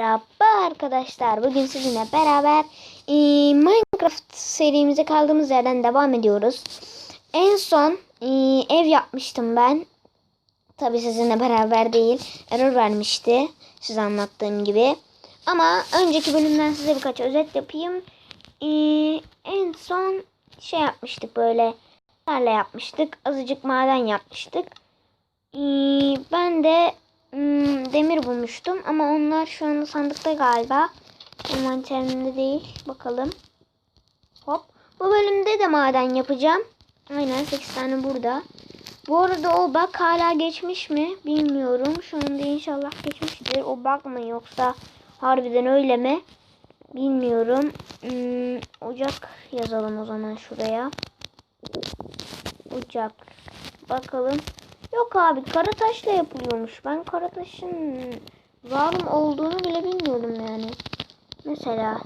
Merhaba arkadaşlar. Bugün sizinle beraber e, Minecraft serimize kaldığımız yerden devam ediyoruz. En son e, ev yapmıştım ben. Tabi sizinle beraber değil. Error vermişti. Size anlattığım gibi. Ama önceki bölümden size birkaç özet yapayım. E, en son şey yapmıştık böyle. Tarla yapmıştık. Azıcık maden yapmıştık. E, ben de Hmm, demir bulmuştum ama onlar şu anda sandıkta galiba. Envanterimde değil. Bakalım. Hop. Bu bölümde de maden yapacağım. Aynen 8 tane burada. Bu arada o bak hala geçmiş mi bilmiyorum. Şu anda inşallah geçmiştir. O bak mı yoksa harbiden öyle mi? Bilmiyorum. Hmm, ocak yazalım o zaman şuraya. Ocak. Bakalım. Yok abi kara taşla yapılıyormuş. Ben kara taşın var mı olduğunu bile bilmiyordum yani. Mesela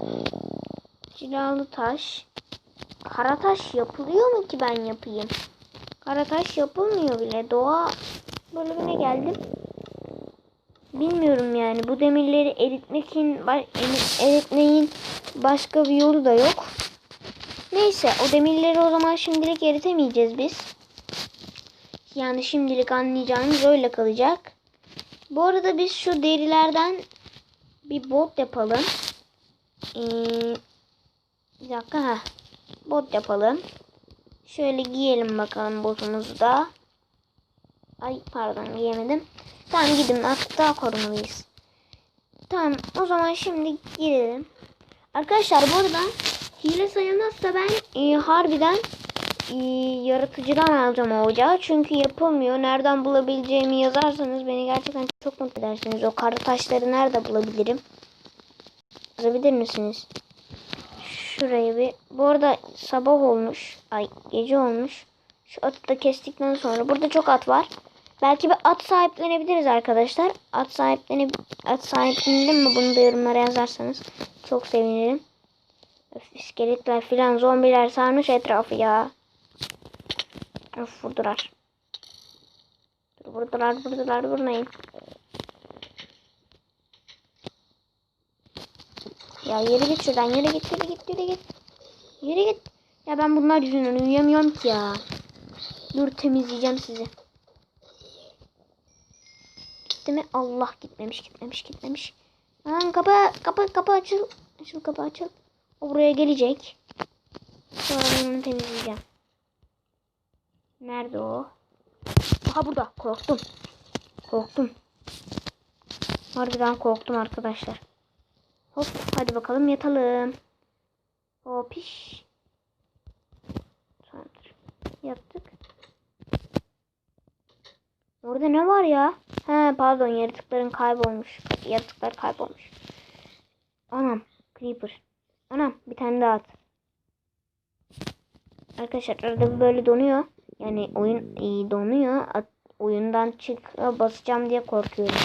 cilalı taş. Kara taş yapılıyor mu ki ben yapayım? Kara taş yapılmıyor bile. Doğa bölümüne geldim. Bilmiyorum yani. Bu demirleri eritmekin eritmeyin başka bir yolu da yok. Neyse o demirleri o zaman şimdilik eritemeyeceğiz biz. Yani şimdilik anlayacağınız öyle kalacak. Bu arada biz şu derilerden bir bot yapalım. Ee, bir dakika. Heh. Bot yapalım. Şöyle giyelim bakalım botumuzu da. Ay pardon giyemedim. Tamam gidin artık daha korumalıyız. Tamam o zaman şimdi gidelim. Arkadaşlar bu arada hile sayılmazsa ben e, harbiden yaratıcıdan alacağım o ocağı. Çünkü yapılmıyor. Nereden bulabileceğimi yazarsanız beni gerçekten çok mutlu edersiniz. O kara taşları nerede bulabilirim? Yazabilir misiniz? Şuraya bir. Bu arada sabah olmuş. Ay gece olmuş. Şu atı da kestikten sonra. Burada çok at var. Belki bir at sahiplenebiliriz arkadaşlar. At sahiplenip at sahiplendim mi bunu da yorumlara yazarsanız çok sevinirim. Öf, iskeletler filan zombiler sarmış etrafı ya. Of vurdular. Vurdular vurdular vurmayın. Ya yürü git şuradan yürü git yürü git yürü git. Yürü git. Ya ben bunlar yüzünden uyuyamıyorum ki ya. Dur temizleyeceğim sizi. Gitti mi? Allah gitmemiş gitmemiş gitmemiş. Lan kapı kapı kapı açıl. Açıl kapı açıl. O buraya gelecek. Sonra ben onu temizleyeceğim. Nerede o? Aha burada. Korktum. Korktum. Harbiden korktum arkadaşlar. Hop hadi bakalım yatalım. Hop iş. Tamamdır. Orada ne var ya? He pardon yaratıkların kaybolmuş. Yaratıklar kaybolmuş. Anam creeper. Anam bir tane daha at. Arkadaşlar arada böyle donuyor. Yani oyun iyi donuyor. At, oyundan çık basacağım diye korkuyorum.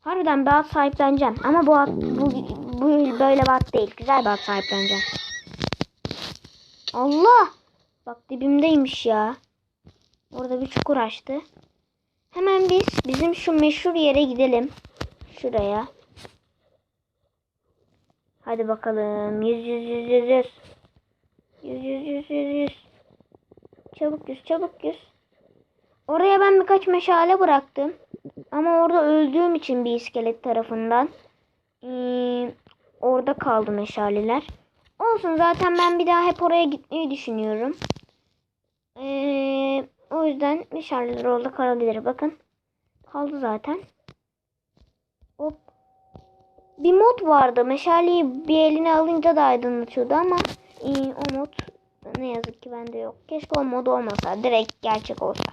Harbiden bir at sahipleneceğim. Ama bu at bu, bu böyle bir at değil. Güzel bir at sahipleneceğim. Allah! Bak dibimdeymiş ya. Orada bir çukur açtı. Hemen biz bizim şu meşhur yere gidelim. Şuraya. Hadi bakalım. Yüz yüz yüz yüz yüz. Yüz yüz yüz yüz yüz. Çabuk yüz çabuk yüz. Oraya ben birkaç meşale bıraktım. Ama orada öldüğüm için bir iskelet tarafından. Ee, orada kaldı meşaleler. Olsun zaten ben bir daha hep oraya gitmeyi düşünüyorum. Ee, o yüzden meşaleler orada kalabilir. Bakın. Kaldı zaten. Hop. Bir mod vardı. Meşaleyi bir eline alınca da aydınlatıyordu ama e, o mod ne yazık ki bende yok. Keşke o mod olmasa. Direkt gerçek olsa.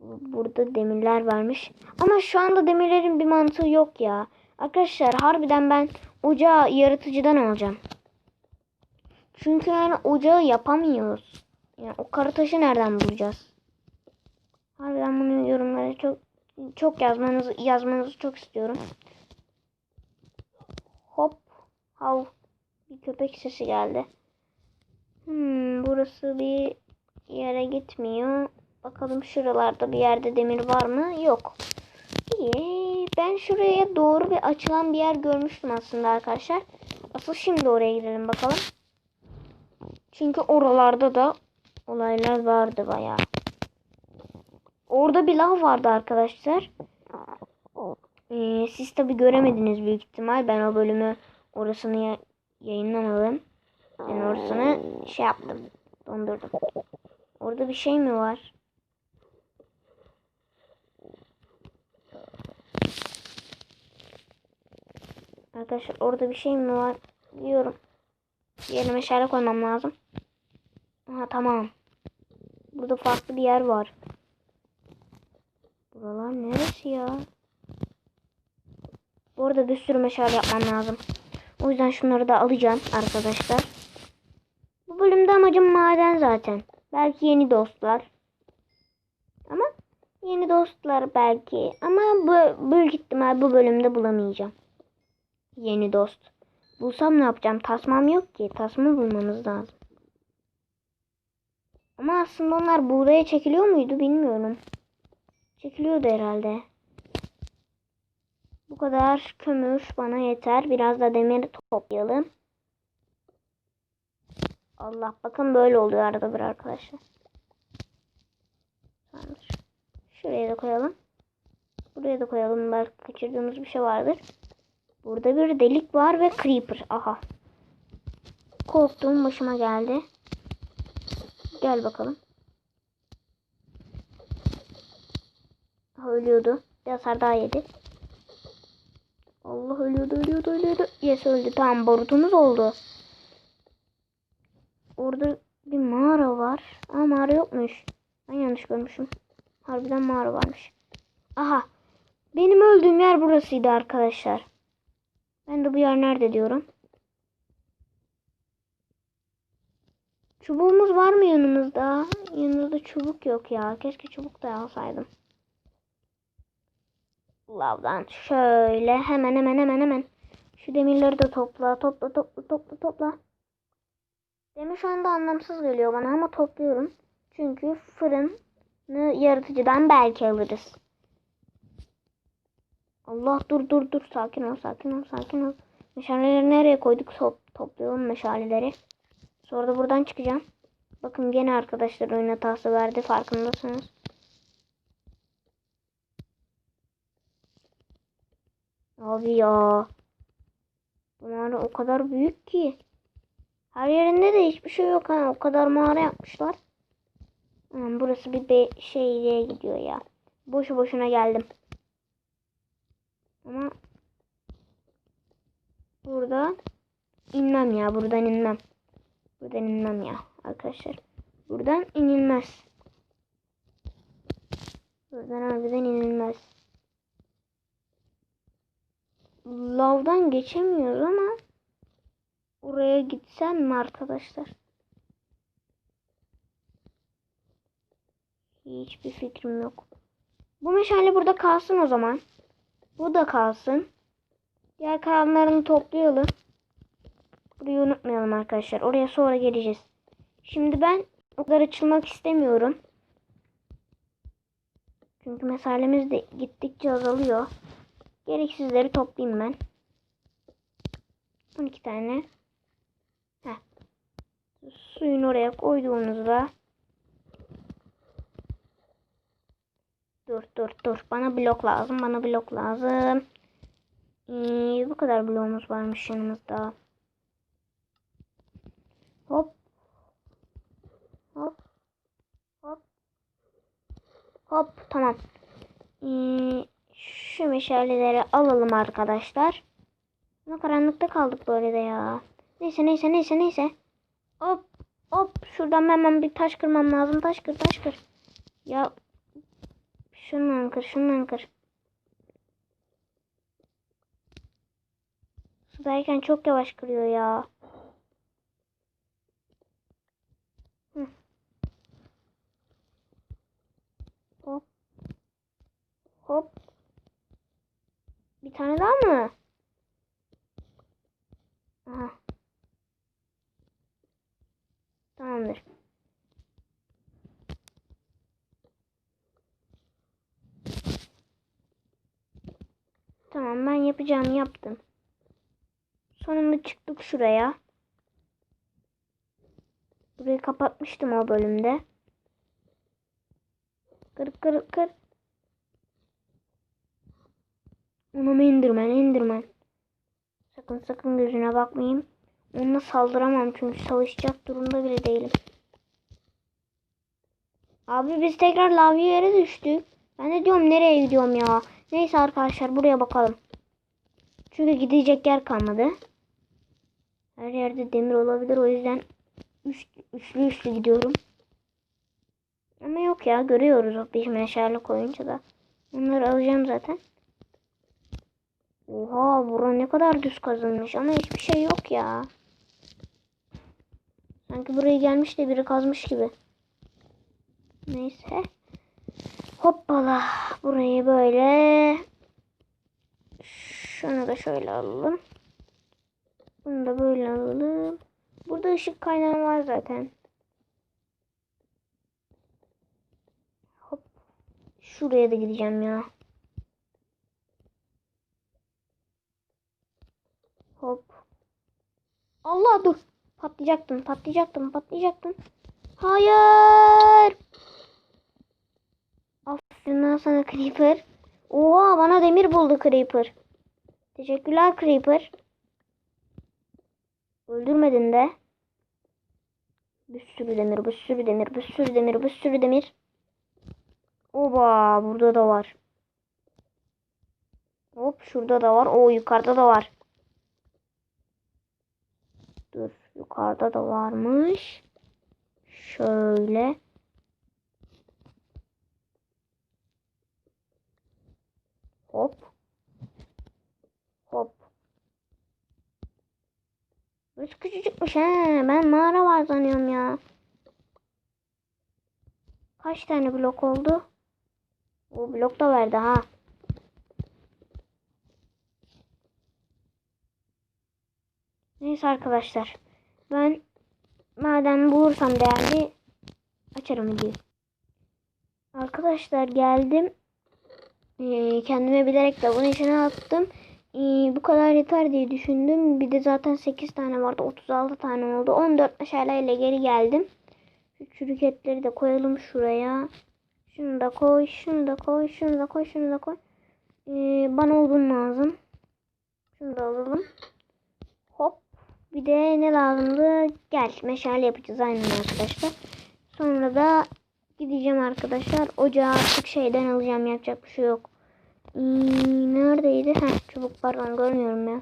Burada demirler varmış. Ama şu anda demirlerin bir mantığı yok ya. Arkadaşlar harbiden ben ocağı yaratıcıdan alacağım. Çünkü yani ocağı yapamıyoruz. Yani o karı taşı nereden bulacağız? Harbiden bunu yorumlara çok çok yazmanızı yazmanızı çok istiyorum. Hop. Hav. Bir köpek sesi geldi. Hmm, burası bir yere gitmiyor. Bakalım şuralarda bir yerde demir var mı? Yok. İyi. şuraya doğru bir açılan bir yer görmüştüm aslında arkadaşlar. Asıl şimdi oraya gidelim bakalım. Çünkü oralarda da olaylar vardı bayağı. Orada bir lav vardı arkadaşlar. Ee, siz tabi göremediniz büyük ihtimal. Ben o bölümü orasını ya- yayınlamadım. Ben orasını şey yaptım. Dondurdum. Orada bir şey mi var? Arkadaşlar orada bir şey mi var? Biliyorum. Yerine meşale koymam lazım. Aha tamam. Burada farklı bir yer var. Buralar neresi ya? Bu arada bir sürü meşale yapmam lazım. O yüzden şunları da alacağım arkadaşlar. Bölümde amacım maden zaten. Belki yeni dostlar. Ama yeni dostlar belki. Ama bu büyük ihtimal bu bölümde bulamayacağım. Yeni dost. Bulsam ne yapacağım? Tasmam yok ki. Tasma bulmamız lazım. Ama aslında onlar buğdaya çekiliyor muydu bilmiyorum. Çekiliyordu herhalde. Bu kadar kömür bana yeter. Biraz da demir toplayalım. Allah bakın böyle oluyor arada bir arkadaşlar. Şuraya da koyalım. Buraya da koyalım. Belki kaçırdığımız bir şey vardır. Burada bir delik var ve creeper. Aha. Korktuğum başıma geldi. Gel bakalım. Ölüyordu. Bir hasar daha yedi. Allah ölüyordu, ölüyordu, ölüyordu. Yes öldü. Tamam borutumuz oldu. Orada bir mağara var. Ama mağara yokmuş. Ben yanlış görmüşüm. Harbiden mağara varmış. Aha. Benim öldüğüm yer burasıydı arkadaşlar. Ben de bu yer nerede diyorum. Çubuğumuz var mı yanımızda? Yanımızda çubuk yok ya. Keşke çubuk da alsaydım. Lavdan şöyle hemen hemen hemen hemen. Şu demirleri de topla. Topla topla topla topla. Demir şu anda anlamsız geliyor bana ama topluyorum. Çünkü fırını yaratıcıdan belki alırız. Allah dur dur dur sakin ol sakin ol sakin ol. Meşaleleri nereye koyduk? Top, toplayalım meşaleleri. Sonra da buradan çıkacağım. Bakın gene arkadaşlar oyun hatası verdi farkındasınız. Abi ya. Bu mağara o kadar büyük ki. Her yerinde de hiçbir şey yok ha. O kadar mağara yapmışlar. Hmm, burası bir be şeye gidiyor ya. Boşu boşuna geldim. Ama burada inmem ya. Buradan inmem. Buradan inmem ya arkadaşlar. Buradan inilmez. Buradan harbiden inilmez. Lavdan geçemiyoruz ama oraya gitsem mi arkadaşlar? Hiçbir fikrim yok. Bu meşale burada kalsın o zaman. Bu da kalsın. Diğer kalanlarını toplayalım. Burayı unutmayalım arkadaşlar. Oraya sonra geleceğiz. Şimdi ben o kadar açılmak istemiyorum. Çünkü mesalemiz de gittikçe azalıyor. Gereksizleri toplayayım ben. 12 tane. Heh. Suyun oraya koyduğunuzda Dur dur dur. Bana blok lazım. Bana blok lazım. Ee, bu kadar bloğumuz varmış yanımızda. Hop. Hop. Hop. Hop. Tamam. Ee, şu meşaleleri alalım arkadaşlar. Ama karanlıkta kaldık böyle de ya. Neyse neyse neyse neyse. Hop. Hop. Şuradan hemen bir taş kırmam lazım. Taş kır taş kır. Ya Şundan kır, şundan kır. Sudayken çok yavaş kırıyor ya. Hop. Hop. Bir tane daha mı? Aha. Tamamdır. Tamam ben yapacağımı yaptım. Sonunda çıktık şuraya. Burayı kapatmıştım o bölümde. Kır kır kır. Onu Enderman, Enderman. Sakın sakın gözüne bakmayayım. Onunla saldıramam çünkü savaşacak durumda bile değilim. Abi biz tekrar lavya yere düştük. Ben de diyorum nereye gidiyorum ya. Neyse arkadaşlar buraya bakalım. Çünkü gidecek yer kalmadı. Her yerde demir olabilir o yüzden üç, üçlü üçlü gidiyorum. Ama yok ya görüyoruz o bir meşale koyunca da. Onları alacağım zaten. Oha bura ne kadar düz kazılmış ama hiçbir şey yok ya. Sanki buraya gelmiş de biri kazmış gibi. Neyse. Hoppala. Burayı böyle. Şunu da şöyle alalım. Bunu da böyle alalım. Burada ışık kaynağı var zaten. Hop. Şuraya da gideceğim ya. Hop. Allah dur. Patlayacaktım, patlayacaktım, patlayacaktım. Hayır. Aferin sana Creeper. Oha bana demir buldu Creeper. Teşekkürler Creeper. Öldürmedin de. Bir sürü demir, bir sürü demir, bir sürü demir, bir sürü demir. Oba burada da var. Hop şurada da var. O yukarıda da var. Dur yukarıda da varmış. Şöyle. Hop. Hop. Burası küçücükmüş he. Ben mağara var sanıyorum ya. Kaç tane blok oldu? O blok da verdi ha. Neyse arkadaşlar. Ben madem bulursam değerli açarım videoyu. Arkadaşlar geldim. Ee, kendime bilerek de bunun içine attım. Ee, bu kadar yeter diye düşündüm. Bir de zaten 8 tane vardı. 36 tane oldu. 14 meşaleyle geri geldim. Şu çürük etleri de koyalım şuraya. Şunu da koy, şunu da koy, şunu da koy, şunu da koy. Ee, bana odun lazım. Şunu da alalım. Bir de ne lazımdı? Gel meşale yapacağız aynen arkadaşlar. Sonra da gideceğim arkadaşlar. Ocağı artık şeyden alacağım. Yapacak bir şey yok. Hmm, neredeydi? Heh, çubuk pardon görmüyorum ya.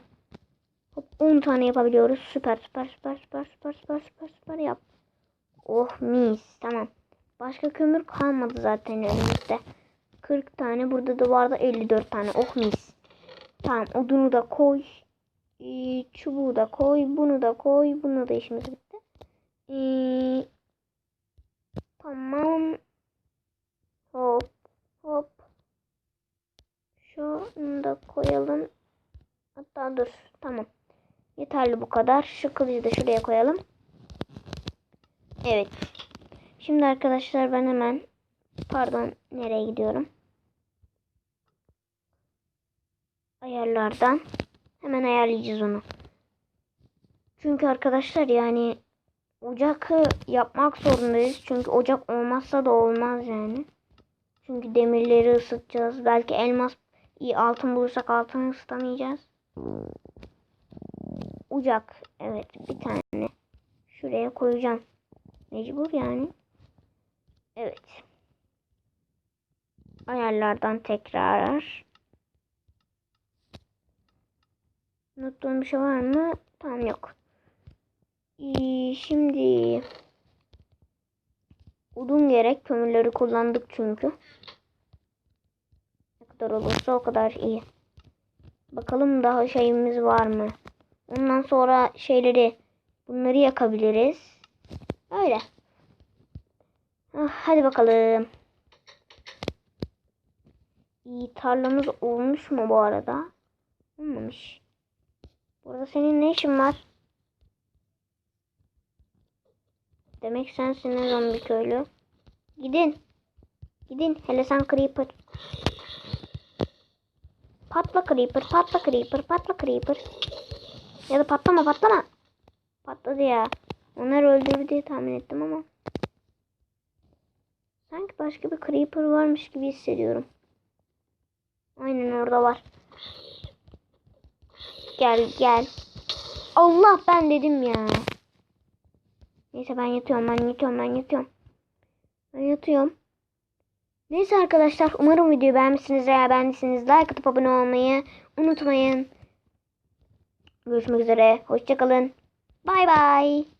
Hop 10 tane yapabiliyoruz. Süper süper süper süper süper süper süper süper yap. Oh mis tamam. Başka kömür kalmadı zaten elimizde. 40 tane burada da vardı 54 tane. Oh mis. Tamam odunu da koy. Ee, çubuğu da koy. Bunu da koy. Bunu da işimiz bitti. Ee, tamam. Hop hop. Şunu da koyalım. Hatta dur. Tamam. Yeterli bu kadar. Şu kılıcı da şuraya koyalım. Evet. Şimdi arkadaşlar ben hemen pardon nereye gidiyorum? Ayarlardan hemen ayarlayacağız onu. Çünkü arkadaşlar yani ocakı yapmak zorundayız. Çünkü ocak olmazsa da olmaz yani. Çünkü demirleri ısıtacağız. Belki elmas iyi altın bulursak altını ısıtamayacağız. Ocak. Evet bir tane. Şuraya koyacağım. Mecbur yani. Evet. Ayarlardan tekrar. Unuttuğum bir şey var mı? Tamam yok. Ee, şimdi odun gerek. Kömürleri kullandık çünkü. Ne kadar olursa o kadar iyi. Bakalım daha şeyimiz var mı? Ondan sonra şeyleri bunları yakabiliriz. Öyle. Ah, hadi bakalım. İyi tarlamız olmuş mu bu arada? Olmamış. Burada senin ne işin var? Demek sensin o zombi köylü. Gidin. Gidin. Hele sen creeper. Patla creeper, patla creeper, patla creeper. Ya da patlama patlama. Patladı ya. Onları öldürdü diye tahmin ettim ama. Sanki başka bir creeper varmış gibi hissediyorum. Aynen orada var. Gel gel. Allah ben dedim ya. Neyse ben yatıyorum ben yatıyorum ben yatıyorum. Ben yatıyorum. Neyse arkadaşlar umarım videoyu beğenmişsiniz. Eğer beğendiyseniz like atıp abone olmayı unutmayın. Görüşmek üzere. Hoşçakalın. Bay bay.